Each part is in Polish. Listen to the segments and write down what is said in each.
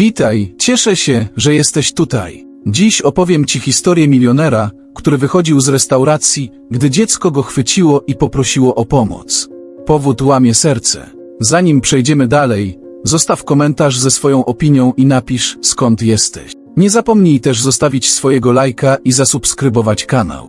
Witaj, cieszę się, że jesteś tutaj. Dziś opowiem Ci historię milionera, który wychodził z restauracji, gdy dziecko go chwyciło i poprosiło o pomoc. Powód łamie serce. Zanim przejdziemy dalej, zostaw komentarz ze swoją opinią i napisz skąd jesteś. Nie zapomnij też zostawić swojego lajka i zasubskrybować kanał.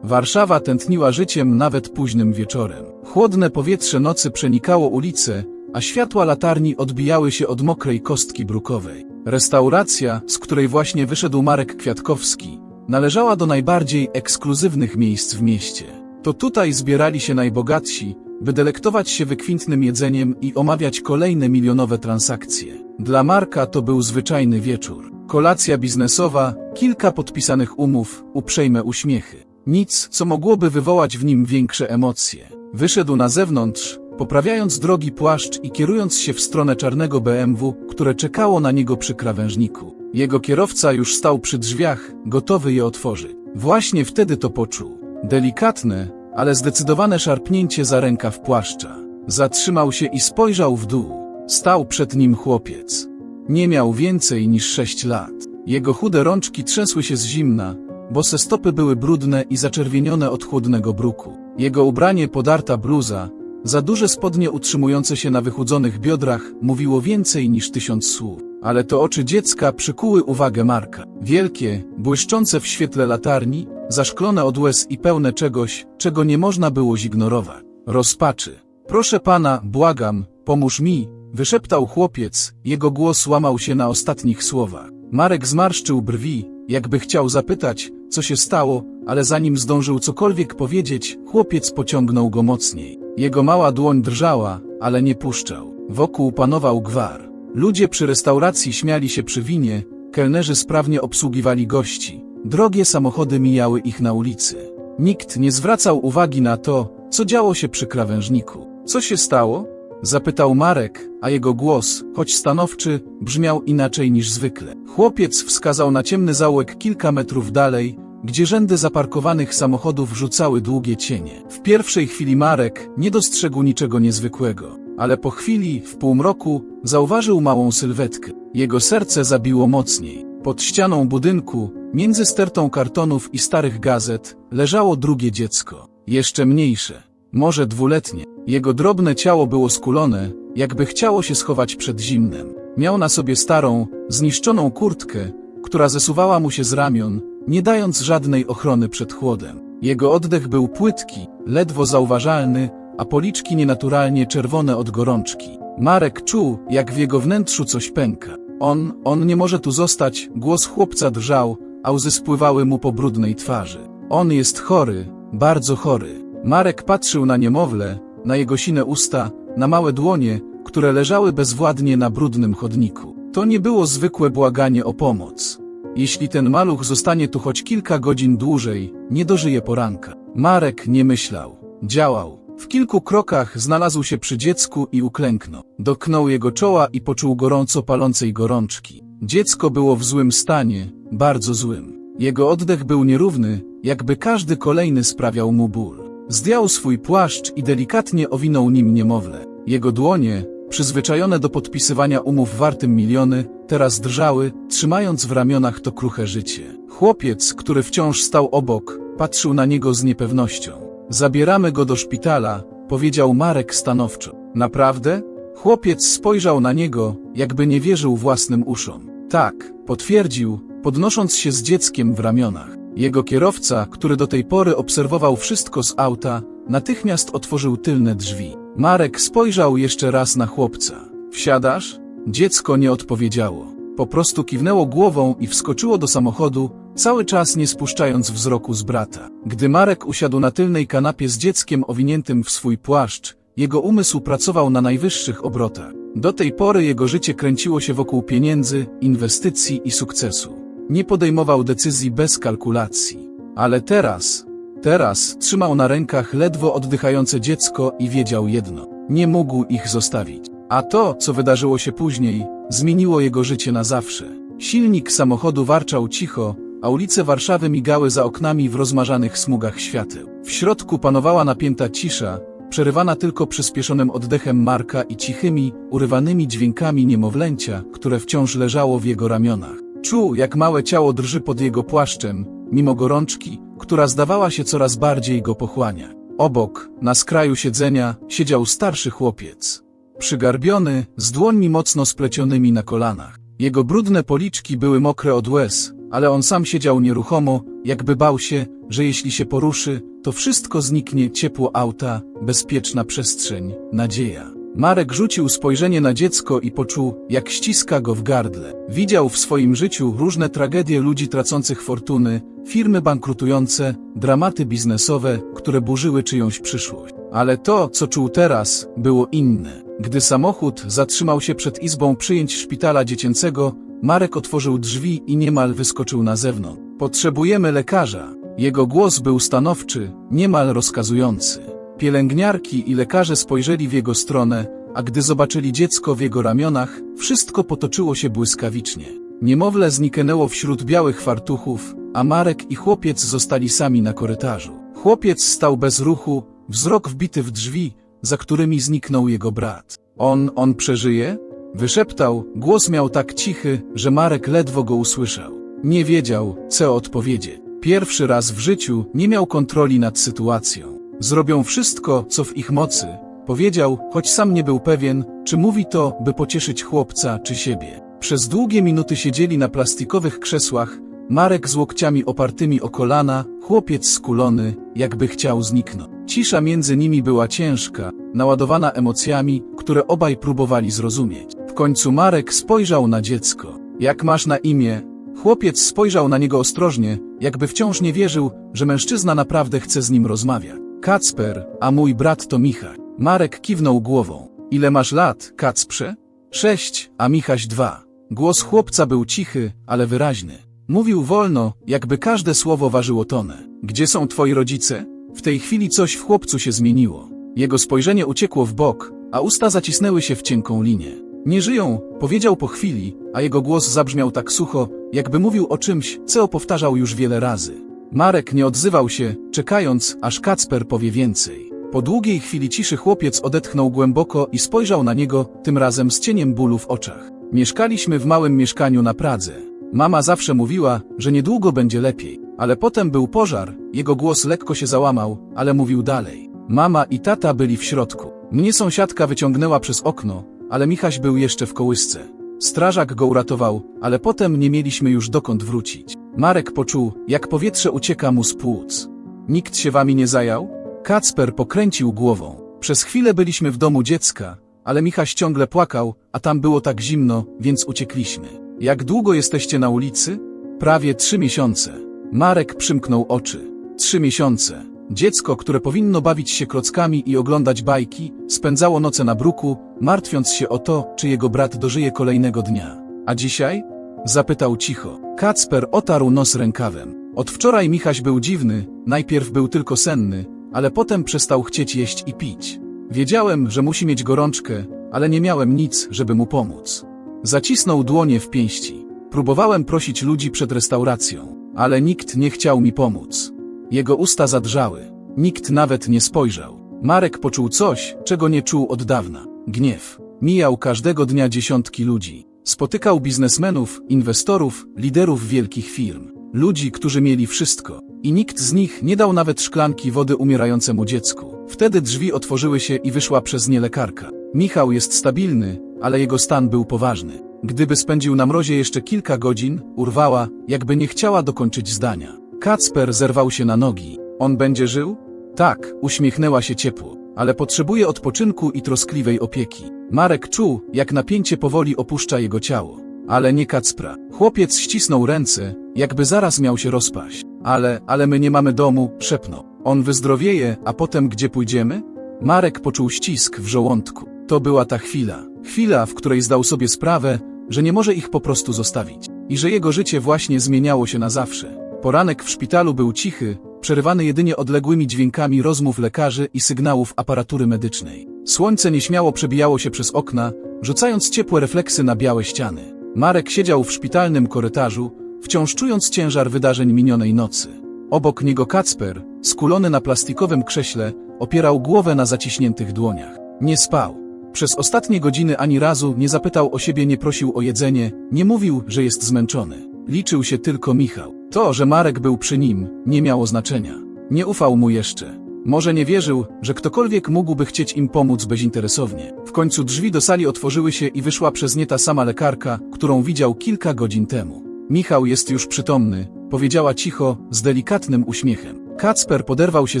Warszawa tętniła życiem nawet późnym wieczorem. Chłodne powietrze nocy przenikało ulice, a światła latarni odbijały się od mokrej kostki brukowej. Restauracja, z której właśnie wyszedł Marek Kwiatkowski, należała do najbardziej ekskluzywnych miejsc w mieście. To tutaj zbierali się najbogatsi, by delektować się wykwintnym jedzeniem i omawiać kolejne milionowe transakcje. Dla Marka to był zwyczajny wieczór. Kolacja biznesowa, kilka podpisanych umów, uprzejme uśmiechy. Nic, co mogłoby wywołać w nim większe emocje. Wyszedł na zewnątrz, poprawiając drogi płaszcz i kierując się w stronę czarnego BMW, które czekało na niego przy krawężniku. Jego kierowca już stał przy drzwiach, gotowy je otworzyć. Właśnie wtedy to poczuł. Delikatne, ale zdecydowane szarpnięcie za rękaw płaszcza. Zatrzymał się i spojrzał w dół. Stał przed nim chłopiec. Nie miał więcej niż sześć lat. Jego chude rączki trzęsły się z zimna, bose stopy były brudne i zaczerwienione od chłodnego bruku. Jego ubranie podarta bluza, za duże spodnie utrzymujące się na wychudzonych biodrach mówiło więcej niż tysiąc słów. Ale to oczy dziecka przykuły uwagę Marka. Wielkie, błyszczące w świetle latarni, zaszklone od łez i pełne czegoś, czego nie można było zignorować. Rozpaczy. Proszę pana, błagam, pomóż mi, wyszeptał chłopiec, jego głos łamał się na ostatnich słowach. Marek zmarszczył brwi, jakby chciał zapytać, co się stało, ale zanim zdążył cokolwiek powiedzieć, chłopiec pociągnął go mocniej. Jego mała dłoń drżała, ale nie puszczał. Wokół panował gwar. Ludzie przy restauracji śmiali się przy winie, kelnerzy sprawnie obsługiwali gości. Drogie samochody mijały ich na ulicy. Nikt nie zwracał uwagi na to, co działo się przy krawężniku. Co się stało? Zapytał Marek, a jego głos, choć stanowczy, brzmiał inaczej niż zwykle. Chłopiec wskazał na ciemny zaułek kilka metrów dalej, gdzie rzędy zaparkowanych samochodów rzucały długie cienie. W pierwszej chwili Marek nie dostrzegł niczego niezwykłego, ale po chwili, w półmroku, zauważył małą sylwetkę. Jego serce zabiło mocniej. Pod ścianą budynku, między stertą kartonów i starych gazet, leżało drugie dziecko. Jeszcze mniejsze, może dwuletnie. Jego drobne ciało było skulone, jakby chciało się schować przed zimnem. Miał na sobie starą, zniszczoną kurtkę, która zesuwała mu się z ramion, nie dając żadnej ochrony przed chłodem. Jego oddech był płytki, ledwo zauważalny, a policzki nienaturalnie czerwone od gorączki. Marek czuł, jak w jego wnętrzu coś pęka. On, on nie może tu zostać, głos chłopca drżał, a łzy spływały mu po brudnej twarzy. On jest chory, bardzo chory. Marek patrzył na niemowlę, na jego sine usta, na małe dłonie, które leżały bezwładnie na brudnym chodniku. To nie było zwykłe błaganie o pomoc. Jeśli ten maluch zostanie tu choć kilka godzin dłużej, nie dożyje poranka. Marek nie myślał, działał. W kilku krokach znalazł się przy dziecku i uklęknął. Doknął jego czoła i poczuł gorąco palącej gorączki. Dziecko było w złym stanie, bardzo złym. Jego oddech był nierówny, jakby każdy kolejny sprawiał mu ból. Zdjął swój płaszcz i delikatnie owinął nim niemowlę. Jego dłonie, przyzwyczajone do podpisywania umów wartym miliony, teraz drżały, trzymając w ramionach to kruche życie. Chłopiec, który wciąż stał obok, patrzył na niego z niepewnością. Zabieramy go do szpitala, powiedział Marek stanowczo. Naprawdę? Chłopiec spojrzał na niego, jakby nie wierzył własnym uszom. Tak, potwierdził, podnosząc się z dzieckiem w ramionach. Jego kierowca, który do tej pory obserwował wszystko z auta, natychmiast otworzył tylne drzwi. Marek spojrzał jeszcze raz na chłopca. Wsiadasz? Dziecko nie odpowiedziało. Po prostu kiwnęło głową i wskoczyło do samochodu, cały czas nie spuszczając wzroku z brata. Gdy Marek usiadł na tylnej kanapie z dzieckiem owiniętym w swój płaszcz, jego umysł pracował na najwyższych obrotach. Do tej pory jego życie kręciło się wokół pieniędzy, inwestycji i sukcesu. Nie podejmował decyzji bez kalkulacji. Ale teraz, teraz trzymał na rękach ledwo oddychające dziecko i wiedział jedno. Nie mógł ich zostawić. A to, co wydarzyło się później, zmieniło jego życie na zawsze. Silnik samochodu warczał cicho, a ulice Warszawy migały za oknami w rozmarzanych smugach świateł. W środku panowała napięta cisza, przerywana tylko przyspieszonym oddechem Marka i cichymi, urywanymi dźwiękami niemowlęcia, które wciąż leżało w jego ramionach. Czuł, jak małe ciało drży pod jego płaszczem, mimo gorączki, która zdawała się coraz bardziej go pochłania. Obok, na skraju siedzenia, siedział starszy chłopiec. Przygarbiony, z dłońmi mocno splecionymi na kolanach. Jego brudne policzki były mokre od łez, ale on sam siedział nieruchomo, jakby bał się, że jeśli się poruszy, to wszystko zniknie ciepło auta, bezpieczna przestrzeń, nadzieja. Marek rzucił spojrzenie na dziecko i poczuł, jak ściska go w gardle. Widział w swoim życiu różne tragedie ludzi tracących fortuny, firmy bankrutujące, dramaty biznesowe, które burzyły czyjąś przyszłość. Ale to, co czuł teraz, było inne. Gdy samochód zatrzymał się przed izbą przyjęć szpitala dziecięcego, Marek otworzył drzwi i niemal wyskoczył na zewnątrz. Potrzebujemy lekarza. Jego głos był stanowczy, niemal rozkazujący. Pielęgniarki i lekarze spojrzeli w jego stronę, a gdy zobaczyli dziecko w jego ramionach, wszystko potoczyło się błyskawicznie. Niemowlę zniknęło wśród białych fartuchów, a Marek i chłopiec zostali sami na korytarzu. Chłopiec stał bez ruchu, wzrok wbity w drzwi, za którymi zniknął jego brat. On, on przeżyje? Wyszeptał, głos miał tak cichy, że Marek ledwo go usłyszał. Nie wiedział, co odpowiedzieć. Pierwszy raz w życiu nie miał kontroli nad sytuacją. Zrobią wszystko, co w ich mocy, powiedział, choć sam nie był pewien, czy mówi to, by pocieszyć chłopca czy siebie. Przez długie minuty siedzieli na plastikowych krzesłach, Marek z łokciami opartymi o kolana, chłopiec skulony, jakby chciał zniknąć. Cisza między nimi była ciężka, naładowana emocjami, które obaj próbowali zrozumieć. W końcu Marek spojrzał na dziecko. Jak masz na imię? Chłopiec spojrzał na niego ostrożnie, jakby wciąż nie wierzył, że mężczyzna naprawdę chce z nim rozmawiać. Kacper, a mój brat to Michał. Marek kiwnął głową. Ile masz lat, Kacprze? Sześć, a Michaś dwa. Głos chłopca był cichy, ale wyraźny. Mówił wolno, jakby każde słowo ważyło tonę. Gdzie są twoi rodzice? W tej chwili coś w chłopcu się zmieniło. Jego spojrzenie uciekło w bok, a usta zacisnęły się w cienką linię. Nie żyją, powiedział po chwili, a jego głos zabrzmiał tak sucho, jakby mówił o czymś, co powtarzał już wiele razy. Marek nie odzywał się, czekając, aż Kacper powie więcej. Po długiej chwili ciszy chłopiec odetchnął głęboko i spojrzał na niego, tym razem z cieniem bólu w oczach. Mieszkaliśmy w małym mieszkaniu na Pradze. Mama zawsze mówiła, że niedługo będzie lepiej. Ale potem był pożar, jego głos lekko się załamał, ale mówił dalej. Mama i tata byli w środku. Mnie sąsiadka wyciągnęła przez okno, ale Michaś był jeszcze w kołysce. Strażak go uratował, ale potem nie mieliśmy już dokąd wrócić. Marek poczuł, jak powietrze ucieka mu z płuc. Nikt się wami nie zajął? Kacper pokręcił głową. Przez chwilę byliśmy w domu dziecka, ale Michaś ciągle płakał, a tam było tak zimno, więc uciekliśmy. Jak długo jesteście na ulicy? Prawie trzy miesiące. Marek przymknął oczy. Trzy miesiące. Dziecko, które powinno bawić się klockami i oglądać bajki, spędzało noce na bruku, martwiąc się o to, czy jego brat dożyje kolejnego dnia. A dzisiaj? Zapytał cicho. Kacper otarł nos rękawem. Od wczoraj Michaś był dziwny, najpierw był tylko senny, ale potem przestał chcieć jeść i pić. Wiedziałem, że musi mieć gorączkę, ale nie miałem nic, żeby mu pomóc. Zacisnął dłonie w pięści. Próbowałem prosić ludzi przed restauracją, ale nikt nie chciał mi pomóc. Jego usta zadrżały. Nikt nawet nie spojrzał. Marek poczuł coś, czego nie czuł od dawna. Gniew. Mijał każdego dnia dziesiątki ludzi. Spotykał biznesmenów, inwestorów, liderów wielkich firm. Ludzi, którzy mieli wszystko. I nikt z nich nie dał nawet szklanki wody umierającemu dziecku. Wtedy drzwi otworzyły się i wyszła przez nie lekarka. Michał jest stabilny, ale jego stan był poważny. Gdyby spędził na mrozie jeszcze kilka godzin, urwała, jakby nie chciała dokończyć zdania. Kacper zerwał się na nogi. On będzie żył? Tak, uśmiechnęła się ciepło, ale potrzebuje odpoczynku i troskliwej opieki. Marek czuł, jak napięcie powoli opuszcza jego ciało. Ale nie Kacpra. Chłopiec ścisnął ręce, jakby zaraz miał się rozpaść. Ale, ale my nie mamy domu, szepnął. On wyzdrowieje, a potem gdzie pójdziemy? Marek poczuł ścisk w żołądku. To była ta chwila. Chwila, w której zdał sobie sprawę, że nie może ich po prostu zostawić. I że jego życie właśnie zmieniało się na zawsze. Poranek w szpitalu był cichy, przerywany jedynie odległymi dźwiękami rozmów lekarzy i sygnałów aparatury medycznej. Słońce nieśmiało przebijało się przez okna, rzucając ciepłe refleksy na białe ściany. Marek siedział w szpitalnym korytarzu, wciąż czując ciężar wydarzeń minionej nocy. Obok niego Kacper, skulony na plastikowym krześle, opierał głowę na zaciśniętych dłoniach. Nie spał. Przez ostatnie godziny ani razu nie zapytał o siebie, nie prosił o jedzenie, nie mówił, że jest zmęczony. Liczył się tylko Michał. To, że Marek był przy nim, nie miało znaczenia. Nie ufał mu jeszcze. Może nie wierzył, że ktokolwiek mógłby chcieć im pomóc bezinteresownie. W końcu drzwi do sali otworzyły się i wyszła przez nie ta sama lekarka, którą widział kilka godzin temu. Michał jest już przytomny, powiedziała cicho, z delikatnym uśmiechem. Kacper poderwał się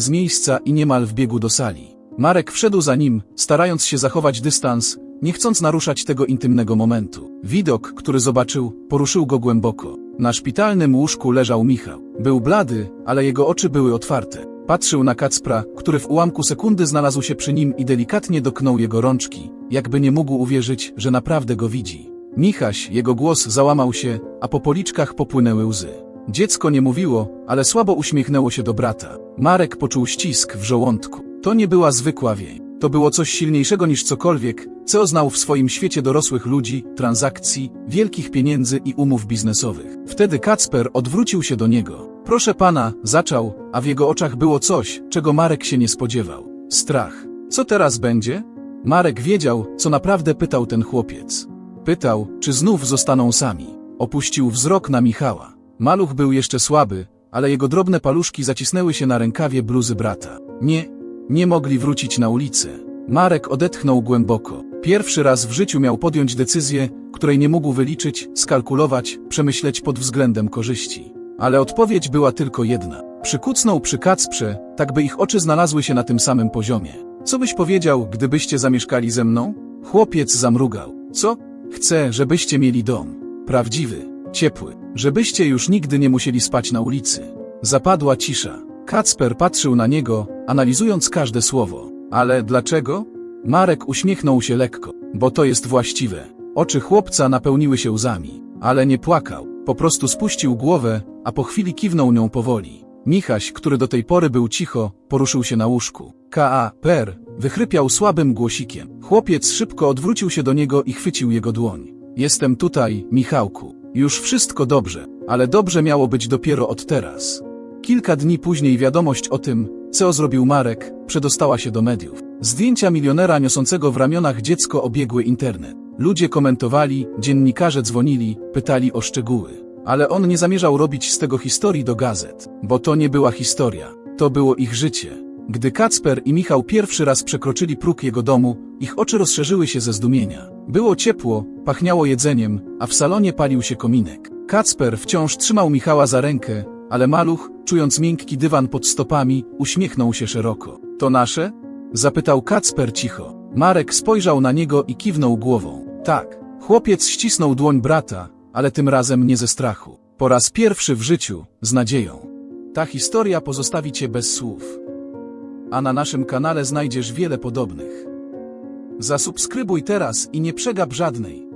z miejsca i niemal wbiegł do sali. Marek wszedł za nim, starając się zachować dystans, nie chcąc naruszać tego intymnego momentu. Widok, który zobaczył, poruszył go głęboko. Na szpitalnym łóżku leżał Michał. Był blady, ale jego oczy były otwarte. Patrzył na Kacpra, który w ułamku sekundy znalazł się przy nim i delikatnie dotknął jego rączki, jakby nie mógł uwierzyć, że naprawdę go widzi. Michaś, jego głos załamał się, a po policzkach popłynęły łzy. Dziecko nie mówiło, ale słabo uśmiechnęło się do brata. Marek poczuł ścisk w żołądku. To nie była zwykła wień. To było coś silniejszego niż cokolwiek, co znał w swoim świecie dorosłych ludzi, transakcji, wielkich pieniędzy i umów biznesowych. Wtedy Kacper odwrócił się do niego. Proszę pana, zaczął, a w jego oczach było coś, czego Marek się nie spodziewał. Strach. Co teraz będzie? Marek wiedział, co naprawdę pytał ten chłopiec. Pytał, czy znów zostaną sami. Opuścił wzrok na Michała. Maluch był jeszcze słaby, ale jego drobne paluszki zacisnęły się na rękawie bluzy brata. Nie, nie mogli wrócić na ulicę. Marek odetchnął głęboko. Pierwszy raz w życiu miał podjąć decyzję, której nie mógł wyliczyć, skalkulować, przemyśleć pod względem korzyści. Ale odpowiedź była tylko jedna. Przykucnął przy Kacprze, tak by ich oczy znalazły się na tym samym poziomie. Co byś powiedział, gdybyście zamieszkali ze mną? Chłopiec zamrugał. Co? Chcę, żebyście mieli dom. Prawdziwy, ciepły. Żebyście już nigdy nie musieli spać na ulicy. Zapadła cisza. Kacper patrzył na niego, analizując każde słowo. Ale dlaczego? Marek uśmiechnął się lekko, bo to jest właściwe. Oczy chłopca napełniły się łzami, ale nie płakał. Po prostu spuścił głowę, a po chwili kiwnął nią powoli. Michaś, który do tej pory był cicho, poruszył się na łóżku. K.A. Per wychrypiał słabym głosikiem. Chłopiec szybko odwrócił się do niego i chwycił jego dłoń. Jestem tutaj, Michałku. Już wszystko dobrze, ale dobrze miało być dopiero od teraz. Kilka dni później wiadomość o tym, co zrobił Marek, przedostała się do mediów. Zdjęcia milionera niosącego w ramionach dziecko obiegły internet. Ludzie komentowali, dziennikarze dzwonili, pytali o szczegóły. Ale on nie zamierzał robić z tego historii do gazet, bo to nie była historia, to było ich życie. Gdy Kacper i Michał pierwszy raz przekroczyli próg jego domu, ich oczy rozszerzyły się ze zdumienia. Było ciepło, pachniało jedzeniem, a w salonie palił się kominek. Kacper wciąż trzymał Michała za rękę, ale maluch, czując miękki dywan pod stopami, uśmiechnął się szeroko. To nasze? Zapytał Kacper cicho. Marek spojrzał na niego i kiwnął głową. Tak. Chłopiec ścisnął dłoń brata, ale tym razem nie ze strachu. Po raz pierwszy w życiu, z nadzieją. Ta historia pozostawi cię bez słów. A na naszym kanale znajdziesz wiele podobnych. Zasubskrybuj teraz i nie przegap żadnej.